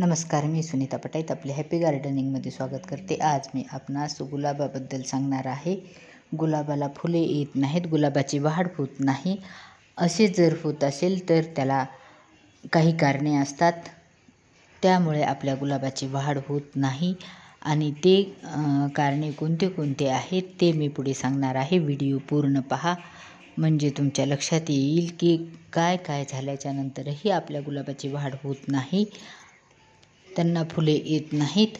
नमस्कार मी सुनीता पटाईत आपले हॅपी गार्डनिंगमध्ये स्वागत करते. आज मी आपणास गुलाबाबद्दल सांगणार आहे. गुलाबाला फुले येत नाहीत. गुलाबाची वाढ होत नाही. असे जर होत असेल तर त्याला काही कारणे असतात. त्यामुळे आपल्या गुलाबाची वाढ होत नाही. आणि ते कारणे कोणते कोणते आहेत ते मी पुढे सांगणार आहे. व्हिडिओ पूर्ण पहा. म्हणजे तुमच्या लक्षात येईल की काय काय झाल्याच्यानंतरही आपल्या गुलाबाची वाढ होत नाही. त्यांना फुले येत नाहीत.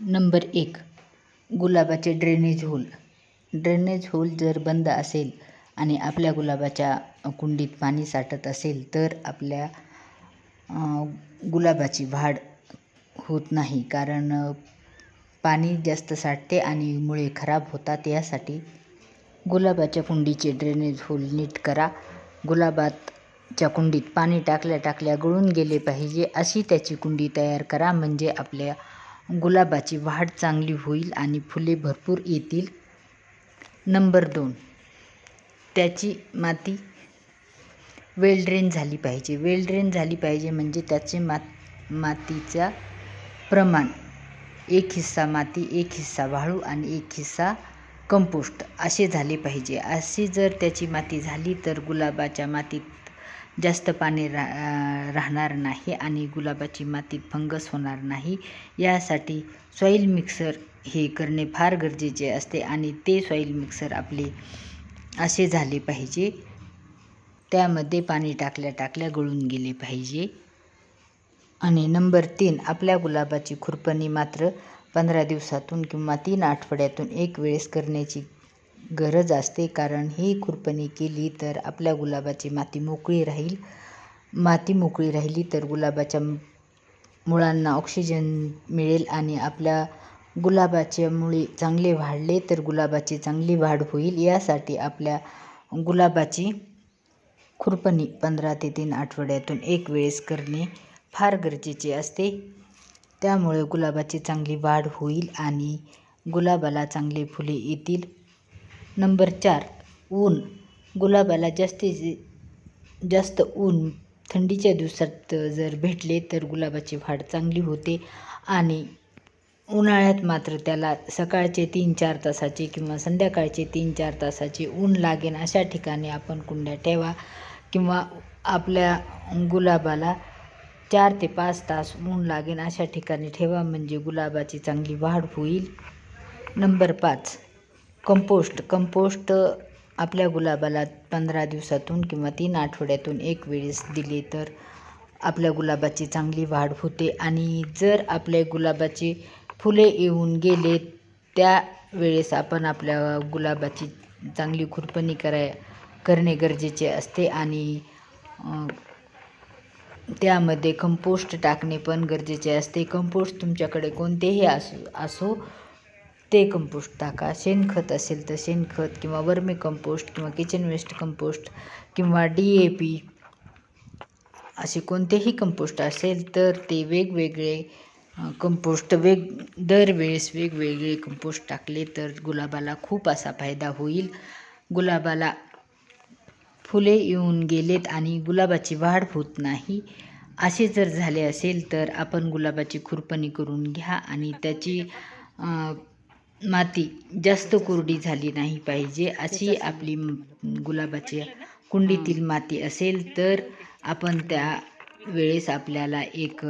नंबर एक गुलाबाचे ड्रेनेज होल ड्रेनेज होल जर बंद असेल आणि आपल्या गुलाबाच्या कुंडीत पाणी साठत असेल तर आपल्या गुलाबाची वाढ होत नाही. कारण पाणी जास्त साठते आणि मुळे खराब होतात. यासाठी गुलाबाच्या कुंडीचे ड्रेनेज होल नीट करा. गुलाबात च्या कुंडीत पाणी टाकल्या टाकल्या गळून गेले पाहिजे अशी त्याची कुंडी तयार करा. म्हणजे आपल्या गुलाबाची वाढ चांगली होईल आणि फुले भरपूर येतील. नंबर दोन. त्याची माती वेल ड्रेन झाली पाहिजे. वेल ड्रेन झाली पाहिजे म्हणजे त्याचे मात मातीचा प्रमाण. एक हिस्सा माती एक हिस्सा वाळू आणि एक हिस्सा कंपोस्ट असे झाले पाहिजे. अशी जर त्याची माती झाली तर गुलाबाच्या मातीत जास्त पाणी रा राहणार नाही आणि गुलाबाची माती फंगस होणार नाही. यासाठी सॉईल मिक्सर हे करणे फार गरजेचे असते आणि ते सॉईल मिक्सर आपले असे झाले पाहिजे. त्यामध्ये पाणी टाकल्या टाकल्या गळून गेले पाहिजे. आणि नंबर तीन आपल्या गुलाबाची खुरपणी मात्र पंधरा दिवसातून किंवा तीन आठवड्यातून एक वेळेस करण्याची गरज असते. कारण ही खुरपणी केली तर आपल्या गुलाबाची माती मोकळी राहील. माती मोकळी राहिली तर गुलाबाच्या मुळांना ऑक्सिजन मिळेल आणि आपल्या गुलाबाचे मुळे चांगले वाढले तर गुलाबाची चांगली वाढ होईल. यासाठी आपल्या गुलाबाची खुरपणी पंधरा ते तीन आठवड्यातून एक वेळेस करणे फार गरजेचे असते. त्यामुळे गुलाबाची चांगली वाढ होईल आणि गुलाबाला चांगले फुले येतील. नंबर चार ऊन. गुलाबाला जास्तीत जास्त ऊन थंडीच्या दिवसात जर भेटले तर गुलाबाची वाढ चांगली होते आणि उन्हाळ्यात मात्र त्याला सकाळचे तीन चार तासाचे किंवा संध्याकाळचे तीन चार तासाचे ऊन लागेल अशा ठिकाणी आपण कुंड्या ठेवा किंवा आपल्या गुलाबाला चार ते पाच तास ऊन लागेल अशा ठिकाणी ठेवा म्हणजे गुलाबाची चांगली वाढ होईल. नंबर पाच कंपोस्ट कंपोस्ट आपल्या गुलाबाला पंधरा दिवसातून किंवा तीन आठवड्यातून एक वेळेस दिले तर आपल्या गुलाबाची चांगली वाढ होते. आणि जर आपल्या गुलाबाची फुले येऊन गेले त्या वेळेस आपण आपल्या गुलाबाची चांगली खुरपणी कराय करणे गरजेचे असते. आणि त्यामध्ये कंपोस्ट टाकणे पण गरजेचे असते. कंपोस्ट तुमच्याकडे कोणतेही असो असो ते कंपोस्ट टाका. शेणखत असेल तर शेणखत किंवा वर्मी कंपोस्ट किंवा किचन वेस्ट कंपोस्ट किंवा डी ए पी असे कोणतेही कंपोस्ट असेल तर ते वेगवेगळे कंपोस्ट वेग दरवेळेस वेगवेगळे कंपोस्ट टाकले तर गुलाबाला खूप असा फायदा होईल. गुलाबाला फुले येऊन गेलेत आणि गुलाबाची वाढ होत नाही. असे जर झाले असेल तर आपण गुलाबाची खुरपणी करून घ्या आणि त्याची माती जास्त कोरडी झाली नाही पाहिजे अशी आपली गुलाबाच्या गुलाबाची कुंडीतील माती असेल तर आपण त्या वेळेस आपल्याला एक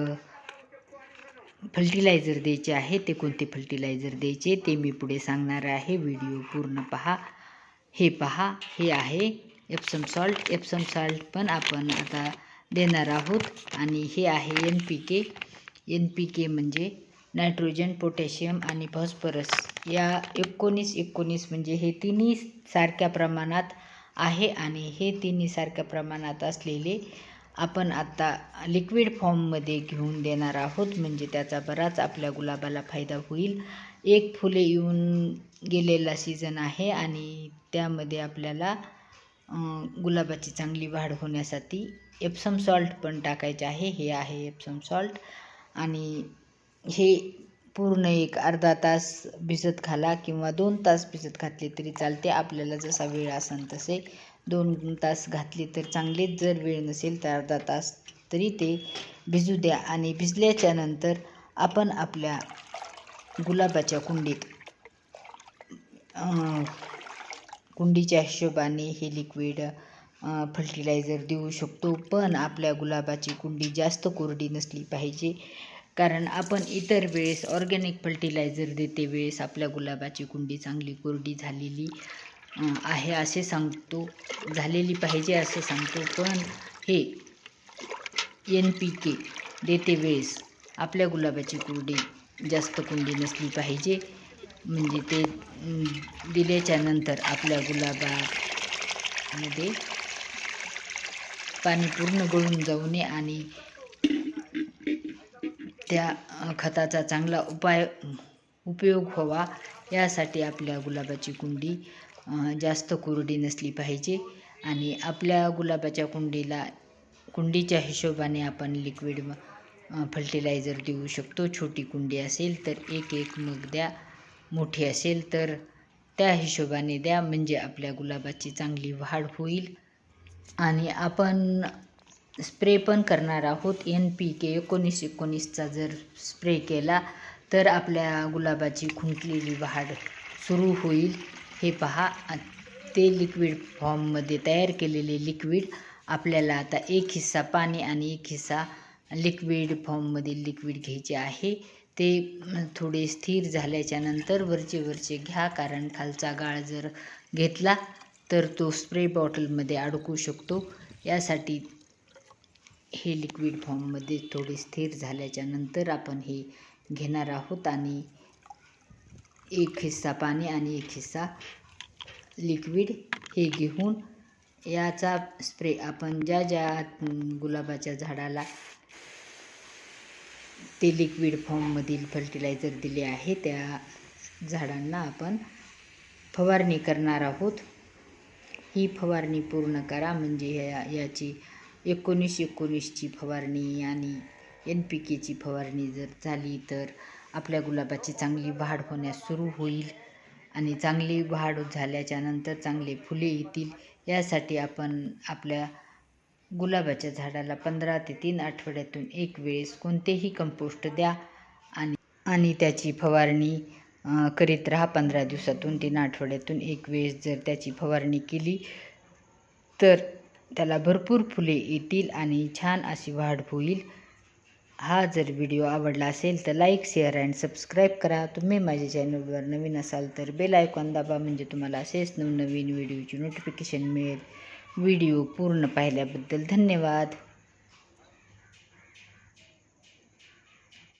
फर्टिलायझर द्यायचे आहे. ते कोणते फर्टिलायझर द्यायचे ते मी पुढे सांगणार आहे. व्हिडिओ पूर्ण पहा. हे पहा. हे आहे एप्सम सॉल्ट एप्सम सॉल्ट पण आपण आता देणार आहोत. आणि हे आहे N P K N P K म्हणजे नायट्रोजन पोटॅशियम आणि फॉस्फरस. या एकोणीस एकोणीस म्हणजे हे तिन्ही सारख्या प्रमाणात आहे आणि हे तिन्ही सारख्या प्रमाणात असलेले आपण आत्ता लिक्विड फॉर्ममध्ये घेऊन देणार आहोत. म्हणजे त्याचा बराच आपल्या गुलाबाला फायदा होईल. एक फुले येऊन गेलेला सीझन आहे आणि त्यामध्ये आपल्याला गुलाबाची चांगली वाढ होण्यासाठी एप्सम सॉल्ट पण टाकायचे आहे. हे आहे एप्सम सॉल्ट आणि हे पूर्ण एक अर्धा तास भिजत घाला किंवा दोन तास भिजत घातले तरी चालते. आपल्याला जसा वेळ असेल तसे दोन तास घातले तर चांगलेच जर वेळ नसेल तर अर्धा तास तरी ते भिजू द्या आणि भिजल्याच्या नंतर आपण आपल्या गुलाबाच्या कुंडीत कुंडीच्या हिशोबाने हे लिक्विड फर्टिलायझर देऊ शकतो. पण आपल्या गुलाबाची कुंडी जास्त कोरडी नसली पाहिजे. कारण आपण इतर वेळेस ऑर्गॅनिक फर्टिलायझर देते वेळेस आपल्या गुलाबाची कुंडी चांगली कोरडी झालेली आहे असे सांगतो झालेली पाहिजे असे सांगतो. पण हे एन पी के देते वेळेस आपल्या गुलाबाची कुंडी जास्त कुंडी नसली पाहिजे. म्हणजे ते दिल्याच्या नंतर आपल्या गुलाबामध्ये पाणी पूर्ण गळून जाऊ नये आणि त्या खताचा चांगला उपाय उपयोग व्हावा यासाठी आपल्या गुलाबाची कुंडी जास्त कोरडी नसली पाहिजे. आणि आपल्या गुलाबाच्या कुंडीला कुंडीच्या हिशोबाने आपण लिक्विड फर्टिलायझर देऊ शकतो. छोटी कुंडी असेल तर एक एक मग द्या. मोठी असेल तर त्या हिशोबाने द्या. म्हणजे आपल्या गुलाबाची चांगली वाढ होईल. आणि आपण स्प्रे पण करणार आहोत. एन पी के एकोणीस एकोणीसचा जर स्प्रे केला तर आपल्या गुलाबाची खुंटलेली वाढ सुरू होईल. हे पहा ते लिक्विड फॉर्ममध्ये तयार केलेले लिक्विड आपल्याला आता एक हिस्सा पाणी आणि एक हिस्सा लिक्विड फॉर्ममधील लिक्विड घ्यायचे आहे. ते थोडे स्थिर झाल्याच्यानंतर वरचे वरचे घ्या कारण खालचा गाळ जर घेतला तर तो स्प्रे बॉटलमध्ये अडकू शकतो. यासाठी हे लिक्विड फॉर्ममध्ये थोडे स्थिर झाल्याच्यानंतर आपण हे घेणार आहोत आणि एक हिस्सा पाणी आणि एक हिस्सा लिक्विड हे घेऊन याचा स्प्रे आपण ज्या ज्या गुलाबाच्या झाडाला ते लिक्विड फॉर्ममधील फर्टिलायझर दिले आहे त्या झाडांना आपण फवारणी करणार आहोत. ही फवारणी पूर्ण करा म्हणजे या याची एकोणीस एकोणीसची फवारणी आणि एन पी केची फवारणी जर झाली तर आपल्या गुलाबाची चांगली वाढ होण्यास सुरू होईल आणि चांगली वाढ झाल्याच्यानंतर चांगले फुले येतील. यासाठी आपण आपल्या गुलाबाच्या झाडाला पंधरा ते तीन आठवड्यातून एक वेळेस कोणतेही कंपोस्ट द्या आणि आणि त्याची फवारणी करीत राहा पंधरा दिवसातून तीन आठवड्यातून एक वेळेस जर त्याची फवारणी केली तर त्याला भरपूर फुले येतील आणि छान अशी वाढ होईल. हा जर व्हिडिओ आवडला असेल तर लाईक शेअर अँड सबस्क्राईब करा. तुम्ही माझ्या चॅनलवर नवीन असाल तर बेल आयकॉन दाबा म्हणजे तुम्हाला असेच नवनवीन व्हिडिओची नोटिफिकेशन मिळेल. व्हिडिओ पूर्ण पाहिल्याबद्दल धन्यवाद.